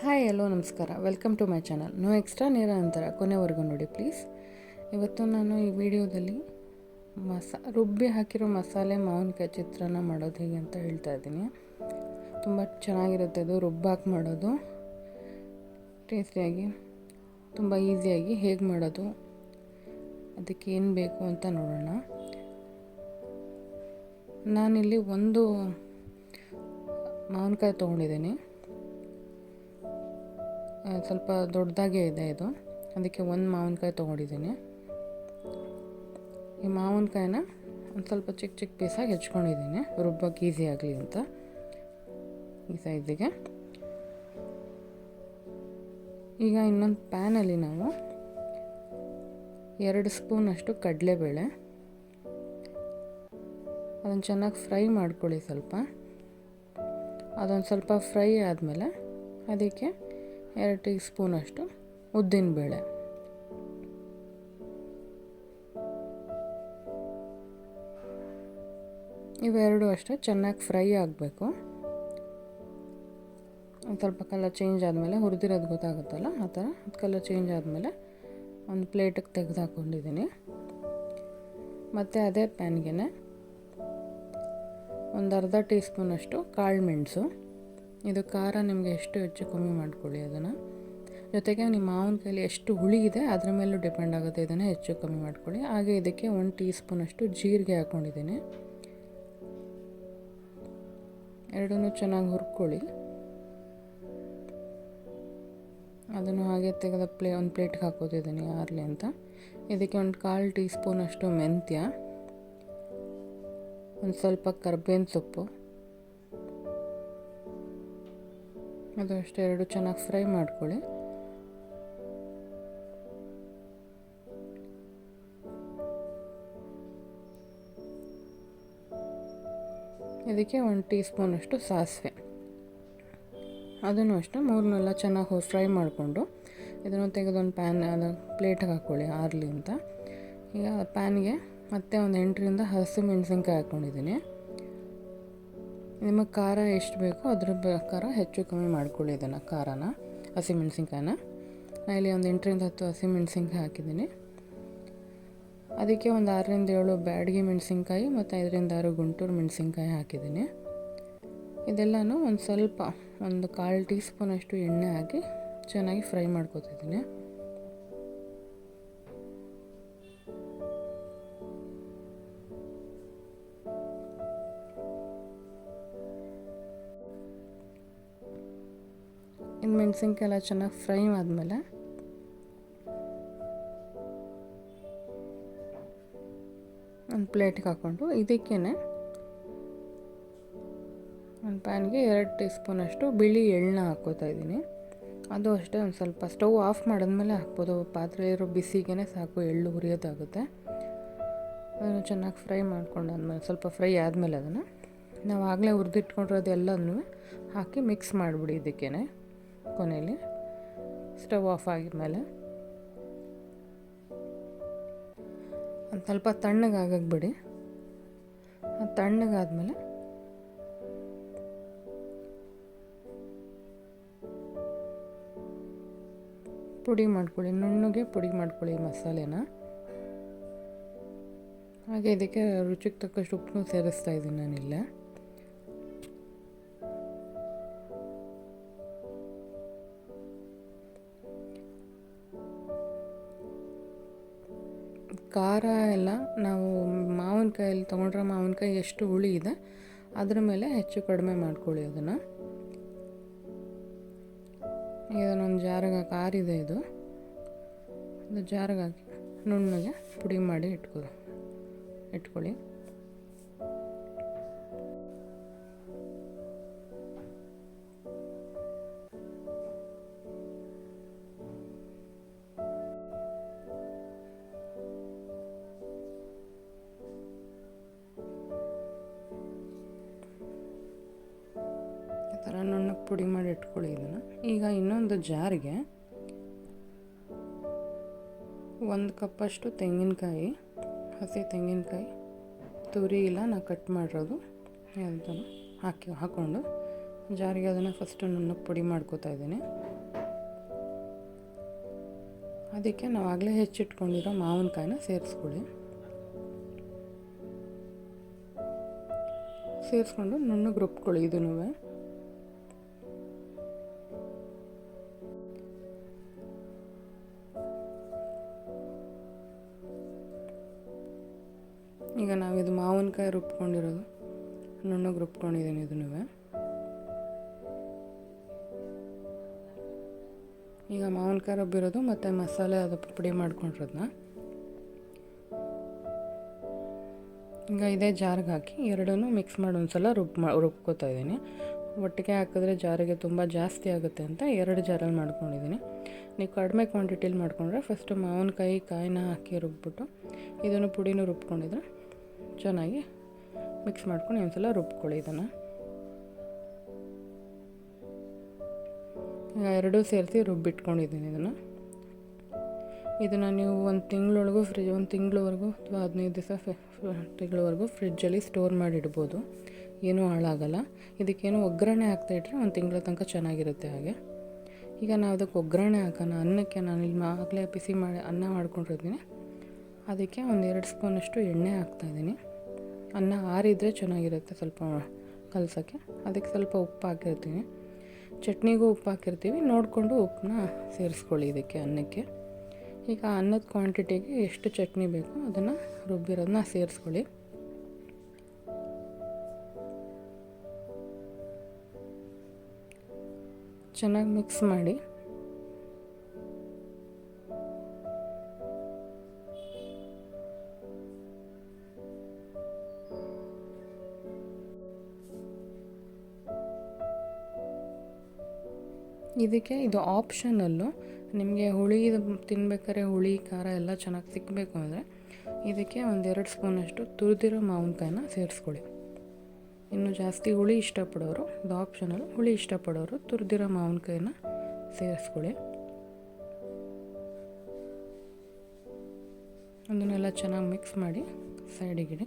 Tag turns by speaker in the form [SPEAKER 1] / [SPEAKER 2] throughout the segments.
[SPEAKER 1] Hi ಎಲ್ಲೋ ನಮಸ್ಕಾರ. Welcome to my channel. No extra ನೇರ ಅಂತರ. ಕೊನೆವರೆಗೂ ನೋಡಿ, ಪ್ಲೀಸ್. ಇವತ್ತು ನಾನು ಈ ವಿಡಿಯೋದಲ್ಲಿ ಮಸಾ, ರುಬ್ಬಿ ಹಾಕಿರೋ ಮಸಾಲೆ ಮಾವಿನಕಾಯಿ ಚಿತ್ರಾನ್ನ ಮಾಡೋದು ಹೇಗೆ ಅಂತ ಹೇಳ್ತಾ ಇದ್ದೀನಿ. ತುಂಬ ಚೆನ್ನಾಗಿರುತ್ತೆ ಅದು, ರುಬ್ಬಾಕಿ ಮಾಡೋದು. ಟೇಸ್ಟಿಯಾಗಿ, ತುಂಬ ಈಸಿಯಾಗಿ ಹೇಗೆ ಮಾಡೋದು, ಅದಕ್ಕೆ ಏನು ಬೇಕು ಅಂತ ನೋಡೋಣ. ನಾನಿಲ್ಲಿ ಒಂದು ಮಾವಿನಕಾಯಿ ತೊಗೊಂಡಿದ್ದೀನಿ. ಸ್ವಲ್ಪ ದೊಡ್ಡದಾಗೇ ಇದೆ ಇದು. ಅದಕ್ಕೆ ಒಂದು ಮಾವಿನಕಾಯಿ ತೊಗೊಂಡಿದ್ದೀನಿ. ಈ ಮಾವಿನಕಾಯಿನ ಒಂದು ಸ್ವಲ್ಪ ಚಿಕ್ಕ ಚಿಕ್ಕ ಪೀಸಾಗಿ ಹೆಚ್ಕೊಂಡಿದ್ದೀನಿ. ರುಬ್ಬಕ್ಕೆ ಈಸಿ ಆಗಲಿ ಅಂತ. ಈ ಸೈಜಿಗೆ. ಈಗ ಇನ್ನೊಂದು ಪ್ಯಾನಲ್ಲಿ ನಾವು ಎರಡು ಸ್ಪೂನಷ್ಟು ಕಡಲೆಬೇಳೆ. ಅದನ್ನು ಚೆನ್ನಾಗಿ ಫ್ರೈ ಮಾಡ್ಕೊಳ್ಳಿ ಸ್ವಲ್ಪ. ಅದೊಂದು ಸ್ವಲ್ಪ ಫ್ರೈ ಆದಮೇಲೆ ಅದಕ್ಕೆ ಎರಡು ಟೀ ಸ್ಪೂನಷ್ಟು ಉದ್ದಿನಬೇಳೆ ಇವೆರಡು ಅಷ್ಟೇ, ಚೆನ್ನಾಗಿ ಫ್ರೈ ಆಗಬೇಕು. ಒಂದು ಸ್ವಲ್ಪ ಕಲರ್ ಚೇಂಜ್ ಆದಮೇಲೆ ಹುರಿದಿರೋದು ಗೊತ್ತಾಗುತ್ತಲ್ಲ, ಆ ಥರ ಅದು ಕಲರ್ ಚೇಂಜ್ ಆದಮೇಲೆ ಒಂದು ಪ್ಲೇಟಿಗೆ ತೆಗೆದು ಹಾಕ್ಕೊಂಡಿದ್ದೀನಿ ಮತ್ತು ಅದೇ ಪ್ಯಾನ್ಗೆ ಒಂದು ಅರ್ಧ ಟೀ ಸ್ಪೂನಷ್ಟು ಕಾಳು ಮೆಣಸು. ಇದು ಖಾರ ನಿಮಗೆ ಎಷ್ಟು ಹೆಚ್ಚು ಕಮ್ಮಿ ಮಾಡ್ಕೊಳ್ಳಿ ಅದನ್ನು. ಜೊತೆಗೆ ನಿಮ್ಮ ಮಾವಿನ ಕೈಲಿ ಎಷ್ಟು ಹುಳಿ ಇದೆ ಅದ್ರ ಮೇಲೂ ಡಿಪೆಂಡ್ ಆಗುತ್ತೆ ಇದನ್ನು ಹೆಚ್ಚು ಕಮ್ಮಿ ಮಾಡ್ಕೊಳ್ಳಿ. ಹಾಗೆ ಇದಕ್ಕೆ ಒಂದು ಟೀ ಸ್ಪೂನಷ್ಟು ಜೀರಿಗೆ ಹಾಕ್ಕೊಂಡಿದ್ದೀನಿ. ಎರಡನ್ನೂ ಚೆನ್ನಾಗಿ ಹುರ್ಕೊಳ್ಳಿ. ಅದನ್ನು ಹಾಗೆ ತೆಗೆದ ಪ್ಲೇ, ಒಂದು ಪ್ಲೇಟ್ಗೆ ಹಾಕೋತಿದ್ದೀನಿ ಆರಲಿ ಅಂತ. ಇದಕ್ಕೆ ಒಂದು ಕಾಲು ಟೀ ಸ್ಪೂನಷ್ಟು ಮೆಂತ್ಯ, ಒಂದು ಸ್ವಲ್ಪ ಕರ್ಬೇವಿನ ಸೊಪ್ಪು. ಅದು ಅಷ್ಟೇ ಎರಡು ಚೆನ್ನಾಗಿ ಫ್ರೈ ಮಾಡ್ಕೊಳ್ಳಿ. ಇದಕ್ಕೆ ಒಂದು ಟೀ ಸ್ಪೂನಷ್ಟು ಸಾಸಿವೆ. ಅದನ್ನು ಅಷ್ಟೇ ಮೂರನ್ನೆಲ್ಲ ಚೆನ್ನಾಗಿ ಫ್ರೈ ಮಾಡಿಕೊಂಡು ಇದನ್ನು ತೆಗೆದೊಂದು ಪ್ಯಾನ್, ಅದು ಪ್ಲೇಟಿಗೆ ಹಾಕ್ಕೊಳ್ಳಿ ಆರಲಿ ಅಂತ. ಈಗ ಪ್ಯಾನ್ಗೆ ಮತ್ತೆ ಒಂದು ಎಂಟರಿಂದ ಹಸಿ ಮೆಣಸಿನ್ಕಾಯಿ ಹಾಕ್ಕೊಂಡಿದ್ದೀನಿ. ನಿಮಗೆ ಖಾರ ಎಷ್ಟು ಬೇಕೋ ಅದ್ರ ಪ್ರಕಾರ ಹೆಚ್ಚು ಕಮ್ಮಿ ಮಾಡ್ಕೊಳ್ಳಿ ಇದನ್ನು, ಖಾರನ ಹಸಿಮೆಣ್ಸಿನ್ಕಾಯಿನ ನಾನು ಇಲ್ಲಿ ಒಂದು ಎಂಟರಿಂದ ಹತ್ತು ಹಸಿಮೆಣ್ಸಿನ್ಕಾಯಿ ಹಾಕಿದ್ದೀನಿ. ಅದಕ್ಕೆ ಒಂದು ಆರರಿಂದ ಏಳು ಬ್ಯಾಡಗಿ ಮೆಣಸಿನ್ಕಾಯಿ ಮತ್ತು ಐದರಿಂದ ಆರು ಗುಂಟೂರು ಮೆಣಸಿನ್ಕಾಯಿ ಹಾಕಿದ್ದೀನಿ. ಇದೆಲ್ಲನೂ ಒಂದು ಸ್ವಲ್ಪ ಒಂದು ಕಾಲು ಟೀ ಸ್ಪೂನಷ್ಟು ಎಣ್ಣೆ ಹಾಕಿ ಚೆನ್ನಾಗಿ ಫ್ರೈ ಮಾಡ್ಕೊತಿದ್ದೀನಿ. ಇನ್ನು ಮೆಣಸಿನ್ಕಾಯಿ ಎಲ್ಲ ಚೆನ್ನಾಗಿ ಫ್ರೈ ಆದಮೇಲೆ ಒಂದು ಪ್ಲೇಟ್ಗೆ ಹಾಕ್ಕೊಂಡು ಇದಕ್ಕೇ ಒಂದು ಪ್ಯಾನ್ಗೆ ಎರಡು ಟೀ ಸ್ಪೂನಷ್ಟು ಬಿಳಿ ಎಳ್ಳನ್ನ ಹಾಕ್ಕೋತಾ ಇದ್ದೀನಿ. ಅದು ಅಷ್ಟೇ ಒಂದು ಸ್ವಲ್ಪ ಸ್ಟವ್ ಆಫ್ ಮಾಡಿದ್ಮೇಲೆ ಹಾಕ್ಬೋದು. ಪಾತ್ರೆ ಇರೋ ಬಿಸಿಗೇನೆ ಸಾಕು, ಎಳ್ಳು ಹುರಿಯೋದಾಗುತ್ತೆ. ಅದನ್ನು ಚೆನ್ನಾಗಿ ಫ್ರೈ ಮಾಡ್ಕೊಂಡಾದ್ಮೇಲೆ, ಸ್ವಲ್ಪ ಫ್ರೈ ಆದಮೇಲೆ ಅದನ್ನು ನಾವು ಆಗಲೇ ಹುರಿದಿಟ್ಕೊಂಡಿರೋದೆಲ್ಲನೂ ಹಾಕಿ ಮಿಕ್ಸ್ ಮಾಡಿಬಿಡಿ ಇದಕ್ಕೇ ಕೊನೆಯಲ್ಲಿ ಸ್ಟವ್ ಆಫ್ ಆಗಿದ್ಮೇಲೆ ಒಂದು ಸ್ವಲ್ಪ ತಣ್ಣಗಾಗಕ್ಕೆ ಬಿಡಿ ಅದು ತಣ್ಣಗಾದ್ಮೇಲೆ ಪುಡಿ ಮಾಡ್ಕೊಳ್ಳಿ, ನುಣ್ಣಗೆ ಪುಡಿ ಮಾಡ್ಕೊಳ್ಳಿ ಮಸಾಲೆನ. ಹಾಗೆ ಇದಕ್ಕೆ ರುಚಿಗೆ ತಕ್ಕಷ್ಟು ಉಪ್ಪು ಸೇರಿಸ್ತಾ ಇದ್ದೀನಿ ನಾನಿಲ್ಲ. ಖಾರ ಎಲ್ಲ ನಾವು ಮಾವಿನಕಾಯಲ್ಲಿ ತೊಗೊಂಡ್ರೆ ಮಾವಿನಕಾಯಿ ಎಷ್ಟು ಹುಳಿ ಇದೆ, ಅದ್ರ ಮೇಲೆ ಹೆಚ್ಚು ಕಡಿಮೆ ಮಾಡ್ಕೊಳ್ಳಿ ಅದನ್ನು. ಇದನ್ನೊಂದು ಜಾರಿಗೆ ಕಾರಿದೆ ಇದು. ಅದು ಜಾರಿಗೆ ಹಾಕಿ ನುಣ್ಣಗೆ ಪುಡಿ ಮಾಡಿ ಇಟ್ಕೊ, ಇಟ್ಕೊಳ್ಳಿ. ಥರ ನುಣ್ಣಗೆ ಪುಡಿ ಮಾಡಿ ಇಟ್ಕೊಳ್ಳಿ ಇದನ್ನು. ಈಗ ಇನ್ನೊಂದು ಜಾರಿಗೆ ಒಂದು ಕಪ್ಪಷ್ಟು ತೆಂಗಿನಕಾಯಿ, ಹಸಿ ತೆಂಗಿನಕಾಯಿ, ತುರಿ ಇಲ್ಲ, ನಾ ಕಟ್ ಮಾಡಿರೋದು. ಅದನ್ನು ಹಾಕಿ ಹಾಕ್ಕೊಂಡು ಜಾರಿಗೆ ಅದನ್ನು ಫಸ್ಟು ನುಣ್ಣಗೆ ಪುಡಿ ಮಾಡ್ಕೋತಾ ಇದ್ದೀನಿ. ಅದಕ್ಕೆ ನಾವು ಆಗಲೇ ಹೆಚ್ಚಿಟ್ಕೊಂಡಿರೋ ಮಾವಿನಕಾಯಿನ ಸೇರಿಸ್ಕೊಳ್ಳಿ. ಸೇರಿಸ್ಕೊಂಡು ನುಣ್ಣಗೆ ರುಬ್ಕೊಳ್ಳಿ ಇದನ್ನು ರುಬ್ಕೊಂಡಿರೋದು ನುಣ್ಣಗೆ ರುಬ್ಕೊಂಡಿದ್ದೀನಿ ಇದನ್ನು ಈಗ ಮಾವಿನಕಾಯಿ ರುಬ್ಬಿರೋದು ಮತ್ತು ಮಸಾಲೆ ಅದು ಪುಡಿ ಮಾಡ್ಕೊಂಡಿರೋದನ್ನ ಈಗ ಇದೇ ಜಾರಿಗೆ ಹಾಕಿ ಎರಡನ್ನೂ ಮಿಕ್ಸ್ ಮಾಡಿ ಒಂದ್ಸಲ ರುಬ್ ಮಾ, ರುಬ್ಕೋತಾ ಇದ್ದೀನಿ. ಒಟ್ಟಿಗೆ ಹಾಕಿದ್ರೆ ಜಾರಿಗೆ ತುಂಬ ಜಾಸ್ತಿ ಆಗುತ್ತೆ ಅಂತ ಎರಡು ಜಾರಲ್ಲಿ ಮಾಡ್ಕೊಂಡಿದ್ದೀನಿ. ನೀವು ಕಡಿಮೆ ಕ್ವಾಂಟಿಟಿಲಿ ಮಾಡ್ಕೊಂಡ್ರೆ ಫಸ್ಟು ಮಾವಿನಕಾಯಿ ಕಾಯಿನ ಹಾಕಿ ರುಬ್ಬಿಟ್ಟು ಇದನ್ನು ಪುಡಿನೂ ರುಬ್ಕೊಂಡಿದ್ರೆ ಚೆನ್ನಾಗಿ ಮಿಕ್ಸ್ ಮಾಡ್ಕೊಂಡು ಒಂದು ಸಲ ರುಬ್ಕೊಳ್ಳಿ ಇದನ್ನು. ಎರಡೂ ಸೇರಿಸಿ ರುಬ್ಬಿಟ್ಕೊಂಡಿದ್ದೀನಿ ಇದನ್ನು. ಇದನ್ನು ನೀವು ಒಂದು ತಿಂಗಳೊಳಗೂ ಫ್ರಿಜ್, ಒಂದು ತಿಂಗಳವರೆಗೂ ಅಥವಾ ಹದಿನೈದು ದಿವಸ ತಿಂಗಳವರೆಗೂ ಫ್ರಿಜ್ಜಲ್ಲಿ ಸ್ಟೋರ್ ಮಾಡಿ ಇಡ್ಬೋದು ಏನೂ ಹಾಳಾಗಲ್ಲ. ಇದಕ್ಕೇನು ಒಗ್ಗರಣೆ ಹಾಕ್ತಾಯಿಟ್ರೆ ಒಂದು ತಿಂಗಳ ತನಕ ಚೆನ್ನಾಗಿರುತ್ತೆ ಹಾಗೆ. ಈಗ ನಾವು ಅದಕ್ಕೆ ಒಗ್ಗರಣೆ ಹಾಕೋಣ, ಅನ್ನಕ್ಕೆ ನಾನು ಇಲ್ಲಿ ಆಗಲೇ ಬಿಸಿ ಮಾಡಿ ಅನ್ನ ಮಾಡ್ಕೊಂಡಿರ್ತೀನಿ. ಅದಕ್ಕೆ ಒಂದು ಎರಡು ಸ್ಪೂನಷ್ಟು ಎಣ್ಣೆ ಹಾಕ್ತಾಯಿದ್ದೀನಿ ಅನ್ನ ಆರಿದ್ರೆ ಚೆನ್ನಾಗಿರುತ್ತೆ ಸ್ವಲ್ಪ ಕಲಸೋಕ್ಕೆ. ಅದಕ್ಕೆ ಸ್ವಲ್ಪ ಉಪ್ಪು ಹಾಕಿರ್ತೀನಿ. ಚಟ್ನಿಗೂ ಉಪ್ಪು ಹಾಕಿರ್ತೀವಿ. ನೋಡಿಕೊಂಡು ಉಪ್ಪನ್ನ ಸೇರಿಸ್ಕೊಳ್ಳಿ ಇದಕ್ಕೆ ಅನ್ನಕ್ಕೆ. ಈಗ ಅನ್ನದ ಕ್ವಾಂಟಿಟಿಗೆ ಎಷ್ಟು ಚಟ್ನಿ ಬೇಕು ಅದನ್ನು ರುಬ್ಬಿರೋದನ್ನ ಸೇರಿಸ್ಕೊಳ್ಳಿ. ಚೆನ್ನಾಗಿ ಮಿಕ್ಸ್ ಮಾಡಿ. ಇದಕ್ಕೆ ಇದು ಆಪ್ಷನಲ್ಲು ನಿಮಗೆ ಹುಳಿ ತಿನ್ಬೇಕಾದ್ರೆ ಹುಳಿ, ಖಾರ ಎಲ್ಲ ಚೆನ್ನಾಗಿ ಸಿಕ್ಕಬೇಕು ಅಂದರೆ ಇದಕ್ಕೆ ಒಂದೆರಡು ಸ್ಪೂನಷ್ಟು ತುರಿದಿರೋ ಮಾವಿನಕಾಯಿನ ಸೇರಿಸ್ಕೊಳ್ಳಿ. ಇನ್ನು ಜಾಸ್ತಿ ಹುಳಿ ಇಷ್ಟಪಡೋರು, ಇದು ಆಪ್ಷನಲ್ ಹುಳಿ ಇಷ್ಟಪಡೋರು ತುರಿದಿರೋ ಮಾವಿನಕಾಯಿನ ಸೇರಿಸ್ಕೊಳ್ಳಿ. ಅದನ್ನೆಲ್ಲ ಚೆನ್ನಾಗಿ ಮಿಕ್ಸ್ ಮಾಡಿ ಸೈಡಿಗಿಡಿ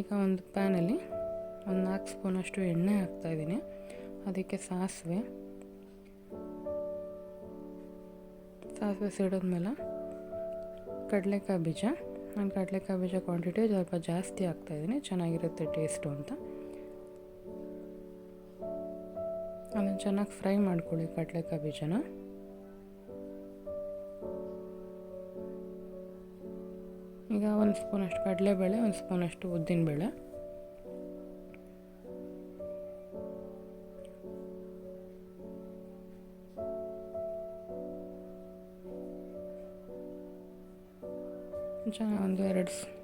[SPEAKER 1] ಈಗ ಒಂದು ಪ್ಯಾನಲ್ಲಿ ಒಂದು ನಾಲ್ಕು ಸ್ಪೂನಷ್ಟು ಎಣ್ಣೆ ಹಾಕ್ತಾಯಿದ್ದೀನಿ ಅದಕ್ಕೆ ಸಾಸಿವೆ ಸಾಸಿವೆ ಸಿಡಿದ್ಮೇಲೆ ಕಡಲೆಕಾಯಿ ಬೀಜ. ನಾನು ಕಡಲೆಕಾಯಿ ಬೀಜ ಕ್ವಾಂಟಿಟಿ ಸ್ವಲ್ಪ ಜಾಸ್ತಿ ಹಾಕ್ತಾಯಿದ್ದೀನಿ ಚೆನ್ನಾಗಿರುತ್ತೆ ಟೇಸ್ಟು ಅಂತ. ಅದನ್ನು ಚೆನ್ನಾಗಿ ಫ್ರೈ ಮಾಡ್ಕೊಳ್ಳಿ ಕಡಲೆಕಾಯಿ ಬೀಜನ. ಈಗ ಒಂದು ಸ್ಪೂನಷ್ಟು ಕಡಲೆಬೇಳೆ, ಒಂದು ಸ್ಪೂನಷ್ಟು ಉದ್ದಿನಬೇಳೆ. ಚೆನ್ನಾಗಿ ಒಂದು ಎರಡು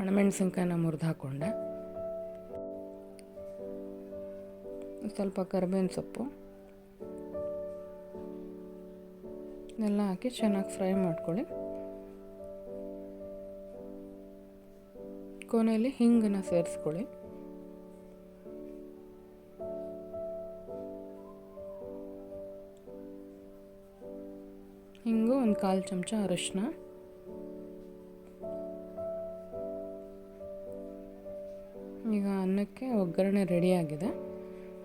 [SPEAKER 1] ಒಣಮೆಣಸಿನ್ಕಾಯಿನ ಮುರಿದು ಹಾಕ್ಕೊಂಡೆ ಸ್ವಲ್ಪ ಕರಿಬೇವಿನ ಸೊಪ್ಪು. ಎಲ್ಲ ಹಾಕಿ ಚೆನ್ನಾಗಿ ಫ್ರೈ ಮಾಡ್ಕೊಳ್ಳಿ. ಕೊನೆಯಲ್ಲಿ ಹಿಂಗನ್ನ ಸೇರಿಸ್ಕೊಳ್ಳಿ. ಹಿಂಗು ಒಂದು ಕಾಲು ಚಮಚ ಅರಶಿನ ಅನ್ನಕ್ಕೆ ಒಗ್ಗರಣೆ ರೆಡಿಯಾಗಿದೆ.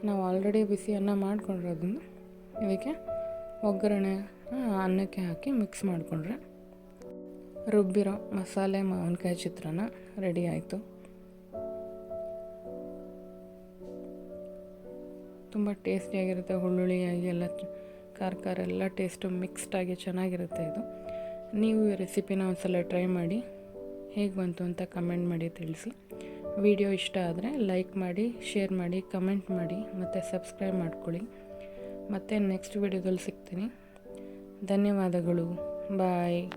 [SPEAKER 1] ನಾವು ಆಲ್ರೆಡಿ ಬಿಸಿ ಅನ್ನ ಮಾಡ್ಕೊಂಡಿರೋದನ್ನು ಇದಕ್ಕೆ ಒಗ್ಗರಣೆ ಅನ್ನಕ್ಕೆ ಹಾಕಿ ಮಿಕ್ಸ್ ಮಾಡಿಕೊಂಡ್ರೆ ರುಬ್ಬಿರೋ ಮಸಾಲೆ ಮಾವಿನಕಾಯಿ ಚಿತ್ರಾನ್ನ ರೆಡಿ ಆಯಿತು. ತುಂಬ ಟೇಸ್ಟಿಯಾಗಿರುತ್ತೆ ಹುಳ್ಳುಳ್ಳಿಯಾಗಿ ಎಲ್ಲ ಖಾರ ಖಾರ ಎಲ್ಲ ಟೇಸ್ಟು ಮಿಕ್ಸ್ಡಾಗಿ ಚೆನ್ನಾಗಿರುತ್ತೆ ಇದು. ನೀವು ಈ ರೆಸಿಪಿನ ಒಂದ್ಸಲ ಟ್ರೈ ಮಾಡಿ, ಹೇಗೆ ಬಂತು ಅಂತ ಕಮೆಂಟ್ ಮಾಡಿ ತಿಳಿಸಿ. ವಿಡಿಯೋ ಇಷ್ಟ ಆದರೆ ಲೈಕ್ ಮಾಡಿ, ಶೇರ್ ಮಾಡಿ, ಕಮೆಂಟ್ ಮಾಡಿ ಮತ್ತು ಸಬ್ಸ್ಕ್ರೈಬ್ ಮಾಡ್ಕೊಳ್ಳಿ. ಮತ್ತು ನೆಕ್ಸ್ಟ್ ವಿಡಿಯೋದಲ್ಲಿ ಸಿಗ್ತೀನಿ. ಧನ್ಯವಾದಗಳು. ಬಾಯ್.